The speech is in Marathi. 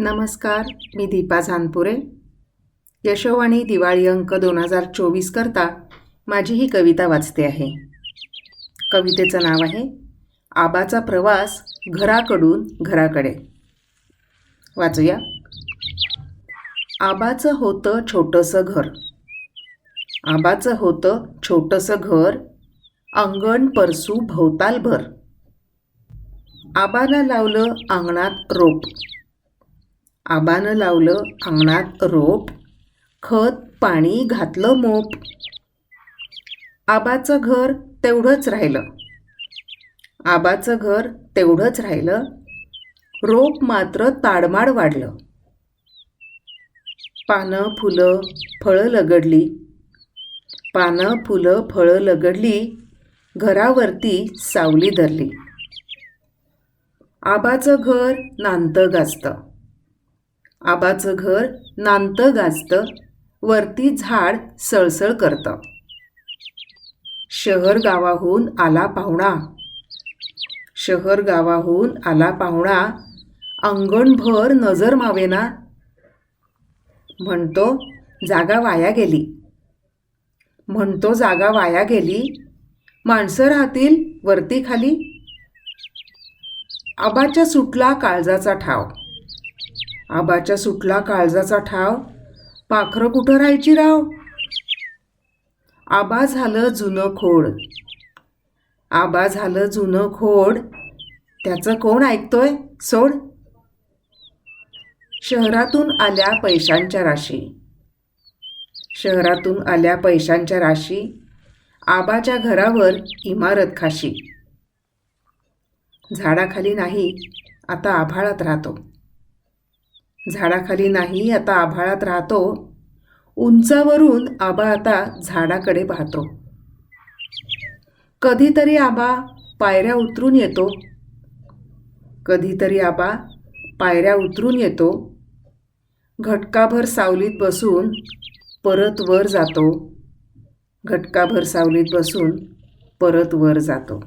नमस्कार मी दीपा झानपुरे. यशोवाणी दिवाळी अंक दोन हजार चोवीस करता माझी ही कविता वाचते आहे. कवितेचं नाव आहे आबाचा प्रवास घराकडून घराकडे. वाचूया. आबाचं होतं छोटंसं घर. आबाचं होतं छोटंसं घर अंगण परसू भोवतालभर. आबाला लावलं अंगणात रोप. आबानं लावलं अंगणात रोप खत पाणी घातलं मोप. आबाचं घर तेवढंच राहिलं. आबाचं घर तेवढंच राहिलं. रोप मात्र ताडमाड वाढलं. पानं फुलं फळं लगडली. पानं फुलं फळं लगडली. घरावरती सावली धरली. आबाचं घर नांतं गाजतं. आबाचं घर नांतं गाजतं वरती झाड सळसळ करतं. शहर गावाहून आला पाहुणा. शहर गावाहून आला पाहुणा. अंगणभर नजर मावेना. म्हणतो जागा वाया गेली. म्हणतो जागा वाया गेली. माणसं राहतील वरती खाली. आबाच्या सुटला काळजाचा ठाव. आबाच्या सुटला काळजाचा ठाव. पाखरं कुठं राहायची राव? आबा झालं जुनं खोड. आबा झालं जुनं खोड. त्याचं कोण ऐकतोय? सोड. शहरातून आल्या पैशांच्या राशी. शहरातून आल्या पैशांच्या राशी. आबाच्या घरावर इमारत खाशी. झाडाखाली नाही आता आभाळात राहतो. झाडाखाली नाही आता आभाळात राहतो. उंचावरून आबा आता झाडाकडे पाहतो. कधीतरी आबा पायऱ्या उतरून येतो. कधीतरी आबा पायऱ्या उतरून येतो. घटकाभर सावलीत बसून परत वर जातो. घटकाभर सावलीत बसून परत वर जातो.